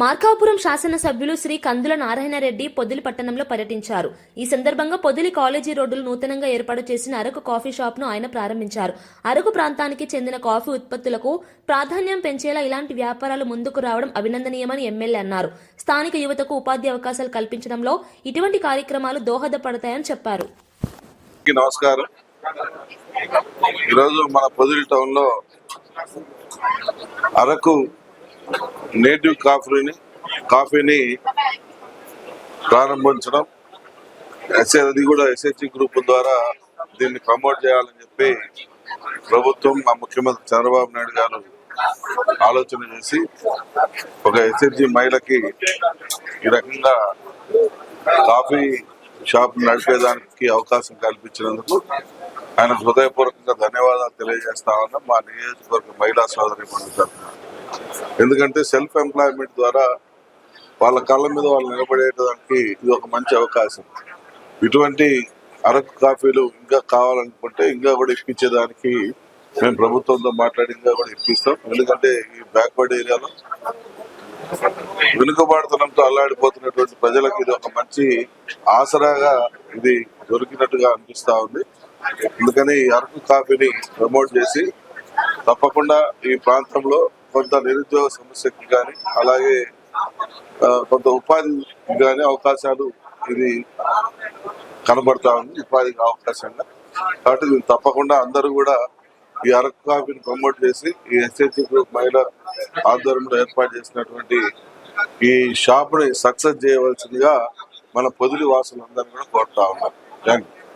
మార్కాపురం శాసనసభ్యులు శ్రీ కందుల నారాయణరెడ్డి పొదిలి పట్టణంలో పర్యటించారు. ఈ సందర్భంగా పొదిలి కాలేజీ రోడ్డులు నూతనంగా ఏర్పాటు చేసిన అరకు కాఫీ షాప్ను ఆయన ప్రారంభించారు. అరకు ప్రాంతానికి చెందిన కాఫీ ఉత్పత్తులకు ప్రాధాన్యం పెంచేలా ఇలాంటి వ్యాపారాలు ముందుకు రావడం అభినందనీయమని ఎమ్మెల్యే అన్నారు. స్థానిక యువతకు ఉపాధి అవకాశాలు కల్పించడంలో ఇటువంటి కార్యక్రమాలు దోహదపడతాయని చెప్పారు. నమస్కారం. ఈరోజు మన పొదిలి టౌన్లో అరకు నేటివ్ కాఫీని కాఫీని ప్రారంభించడం. ఎస్ఏ అది కూడా ఎస్హెచ్జి గ్రూప్ ద్వారా దీన్ని ప్రమోట్ చేయాలని చెప్పి ప్రభుత్వం మా ముఖ్యమంత్రి చంద్రబాబు నాయుడు గారు ఆలోచన చేసి ఒక ఎస్హెచ్జి మహిళకి ఈ రకంగా కాఫీ షాప్ నడిపేదానికి అవకాశం కల్పించినందుకు ఆయన హృదయపూర్వకంగా ధన్యవాదాలు తెలియజేస్తా ఉన్నా. మా నియోజకవర్గ మహిళా సోదరి తరఫున. ఎందుకంటే సెల్ఫ్ ఎంప్లాయ్మెంట్ ద్వారా వాళ్ళ కళ్ళ మీద వాళ్ళు నిలబడేటానికి ఇది ఒక మంచి అవకాశం. ఇటువంటి అరకు కాఫీలు ఇంకా కావాలనుకుంటే ఇంకా కూడా ఇప్పించేదానికి మేము ప్రభుత్వంతో మాట్లాడి ఇంకా కూడా ఇప్పిస్తాం. ఎందుకంటే ఈ బ్యాక్వర్డ్ ఏరియాలో వెనుకబాడుతనంతో అల్లాడిపోతున్నటువంటి ప్రజలకు ఇది ఒక మంచి ఆసరాగా ఇది దొరికినట్టుగా అనిపిస్తా ఉంది. అందుకని ఈ అరకు కాఫీని ప్రమోట్ చేసి తప్పకుండా ఈ ప్రాంతంలో కొంత నిరుద్యోగ సమస్యకి కానీ అలాగే ఆ, కొంత ఉపాధి కానీ అవకాశాలు ఇది కనబడతా ఉంది ఉపాధికి అవకాశంగా. కాబట్టి దీన్ని తప్పకుండా అందరూ కూడా ఈ అరకు కాఫీని ప్రమోట్ చేసి ఈ ఎస్హెచ్ గ్రూప్ మహిళ ఆధ్వర్యంలో ఏర్పాటు చేసినటువంటి ఈ షాప్ని సక్సెస్ చేయవలసిందిగా మన పొదిలి వాసులందరూ కూడా కోరుతా ఉన్నారు. Thank you